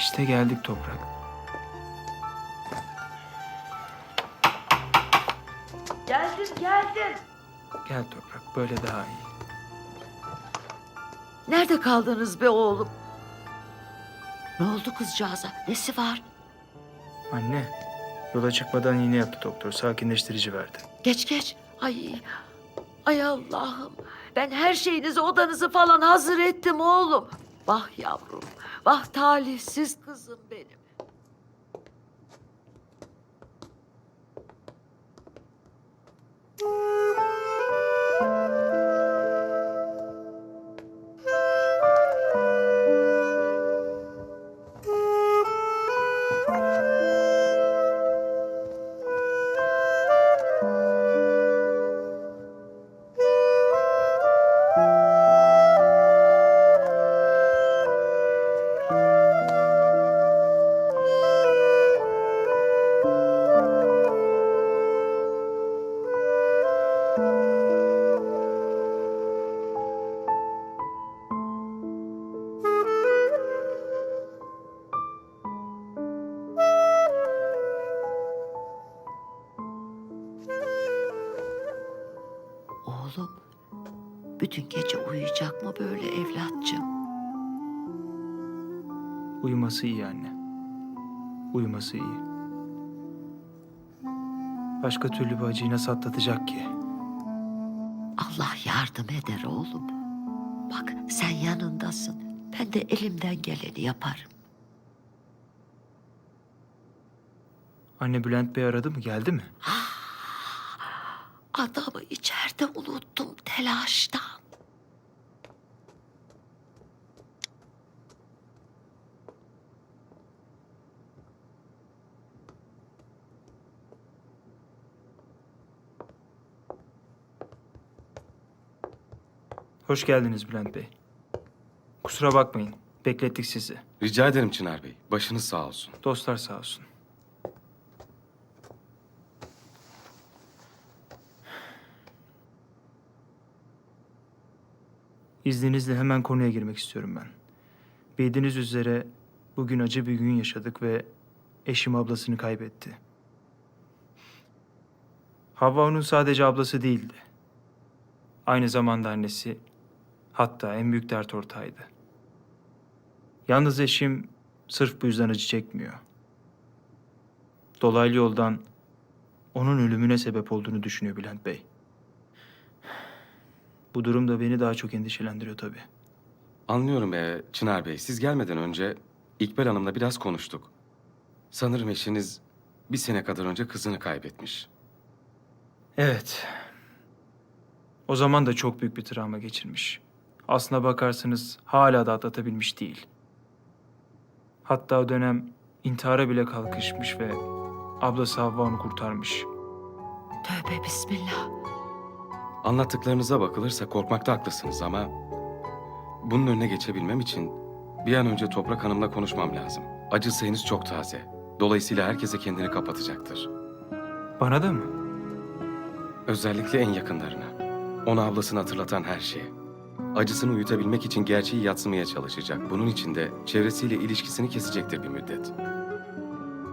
İşte geldik toprak. Geldim geldim. Gel toprak böyle daha iyi. Nerede kaldınız be oğlum? Ne oldu kızcağıza? Nesi var? Anne yola çıkmadan iğne yaptı doktor. Sakinleştirici verdi. Geç geç. Ay, ay Allah'ım. Ben her şeyinizi odanızı falan hazır ettim oğlum. Vah yavrum. Vah talihsiz kızım benim. Bütün gece uyuyacak mı böyle evlatçım? Uyuması iyi anne. Uyuması iyi. Başka türlü bu acıyı nasıl atlatacak ki? Allah yardım eder oğlum. Bak sen yanındasın. Ben de elimden geleni yaparım. Anne Bülent Bey aradı mı? Geldi mi? Adamı içeride unuttum telaştan. Hoş geldiniz Bülent Bey. Kusura bakmayın. Beklettik sizi. Rica ederim Çınar Bey. Başınız sağ olsun. Dostlar sağ olsun. İzninizle hemen konuya girmek istiyorum ben. Bildiğiniz üzere bugün acı bir gün yaşadık ve eşim ablasını kaybetti. Havva onun sadece ablası değildi. Aynı zamanda annesi, hatta en büyük dert ortağıydı. Yalnız eşim sırf bu yüzden acı çekmiyor. Dolaylı yoldan onun ölümüne sebep olduğunu düşünüyor Bülent Bey. Bu durum da beni daha çok endişelendiriyor tabii. Anlıyorum ee, Çınar Bey. Siz gelmeden önce İkbal Hanım'la biraz konuştuk. Sanırım eşiniz bir sene kadar önce kızını kaybetmiş. Evet. O zaman da çok büyük bir travma geçirmiş. Aslına bakarsanız hala da atlatabilmiş değil. Hatta o dönem intihara bile kalkışmış ve ablası Havva onu kurtarmış. Tövbe bismillah. Anlattıklarınıza bakılırsa korkmakta haklısınız ama... ...bunun önüne geçebilmem için bir an önce Toprak Hanım'la konuşmam lazım. Acısı henüz çok taze. Dolayısıyla herkese kendini kapatacaktır. Bana da mı? Özellikle en yakınlarına. Ona ablasını hatırlatan her şeye. Acısını uyutabilmek için gerçeği yatsımaya çalışacak. Bunun için de çevresiyle ilişkisini kesecektir bir müddet.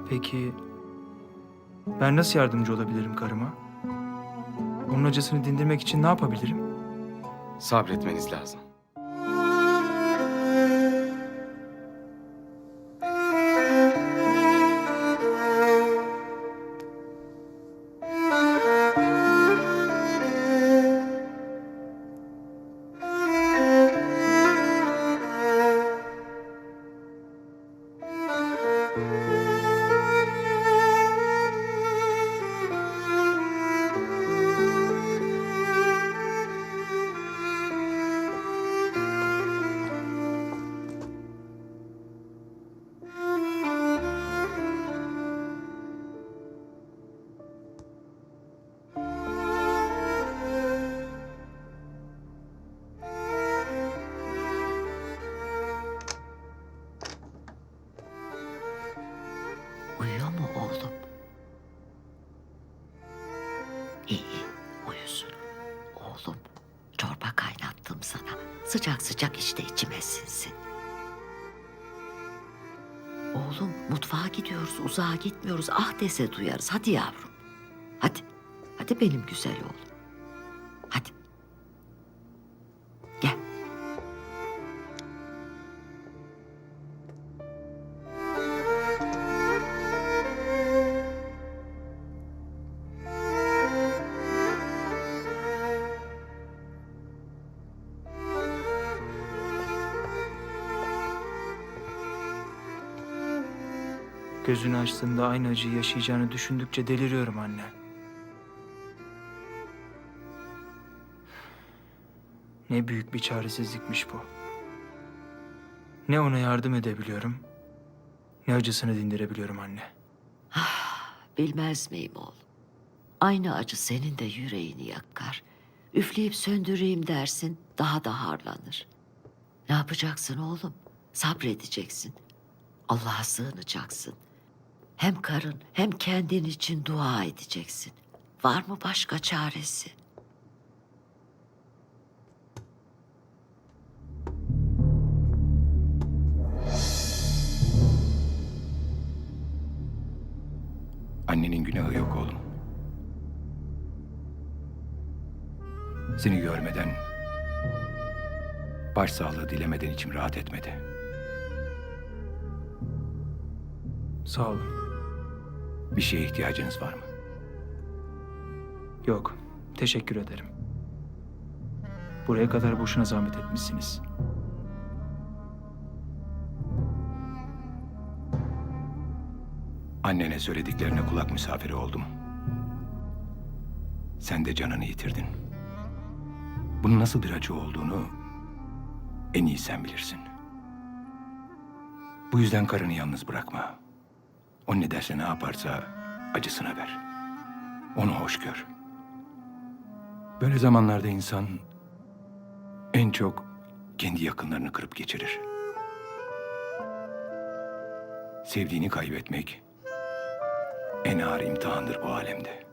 Peki ben nasıl yardımcı olabilirim karıma? Onun acısını dindirmek için ne yapabilirim? Sabretmeniz lazım. Música Sıcak sıcak işte içime sinsin. Oğlum mutfağa gidiyoruz, uzağa gitmiyoruz. Ah dese duyarız. Hadi yavrum. Hadi. Hadi benim güzel oğlum. Hadi. Gözünü açtığında aynı acıyı yaşayacağını düşündükçe deliriyorum anne. Ne büyük bir çaresizlikmiş bu. Ne ona yardım edebiliyorum, ne acısını dindirebiliyorum anne. Bilmez miyim oğlum? Aynı acı senin de yüreğini yakar. Üfleyip söndüreyim dersin, daha da harlanır. Ne yapacaksın oğlum? Sabredeceksin. Allah'a sığınacaksın. Hem karın hem kendin için dua edeceksin. Var mı başka çaresi? Annenin günahı yok oğlum. Seni görmeden, başsağlığı dilemeden içim rahat etmedi. Sağ olun. Bir şeye ihtiyacınız var mı? Yok, teşekkür ederim. Buraya kadar boşuna zahmet etmişsiniz. Annene söylediklerine kulak misafiri oldum. Sen de canını yitirdin. Bunun nasıl bir acı olduğunu en iyi sen bilirsin. Bu yüzden karını yalnız bırakma. O ne derse ne yaparsa acısına ver. Onu hoş gör. Böyle zamanlarda insan en çok kendi yakınlarını kırıp geçirir. Sevdiğini kaybetmek en ağır imtihandır bu alemde.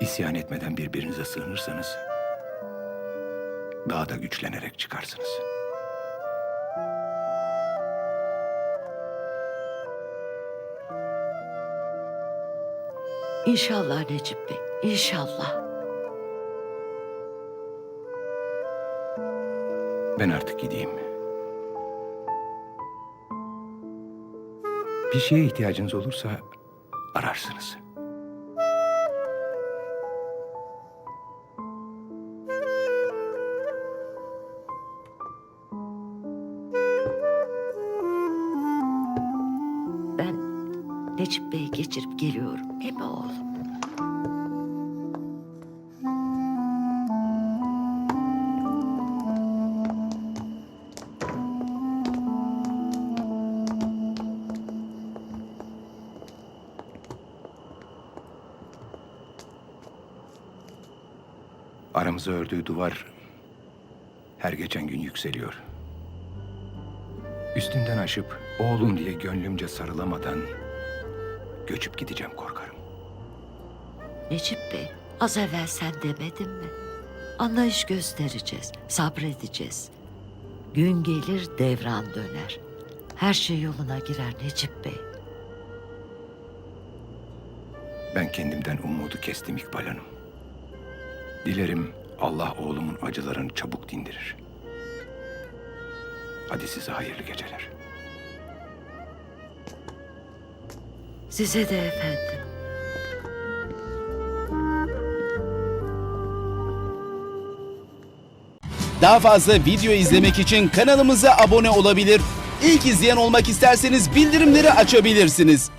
İsyan etmeden birbirinize sığınırsanız daha da güçlenerek çıkarsınız. İnşallah Necip Bey, inşallah. Ben artık gideyim. Bir şeye ihtiyacınız olursa ararsınız. Aramızı ördüğü duvar her geçen gün yükseliyor. Üstünden aşıp oğlum diye gönlümce sarılamadan göçüp gideceğim korkarım. Necip Bey, az evvel sen demedin mi? Anlayış göstereceğiz, sabredeceğiz. Gün gelir devran döner. Her şey yoluna girer Necip Bey. Ben kendimden umudu kestim İkbal Hanım. Dilerim Allah oğlumun acılarını çabuk dindirir. Hadi size hayırlı geceler. Size de efendim. Daha fazla video izlemek için kanalımıza abone olabilir. İlk izleyen olmak isterseniz bildirimleri açabilirsiniz.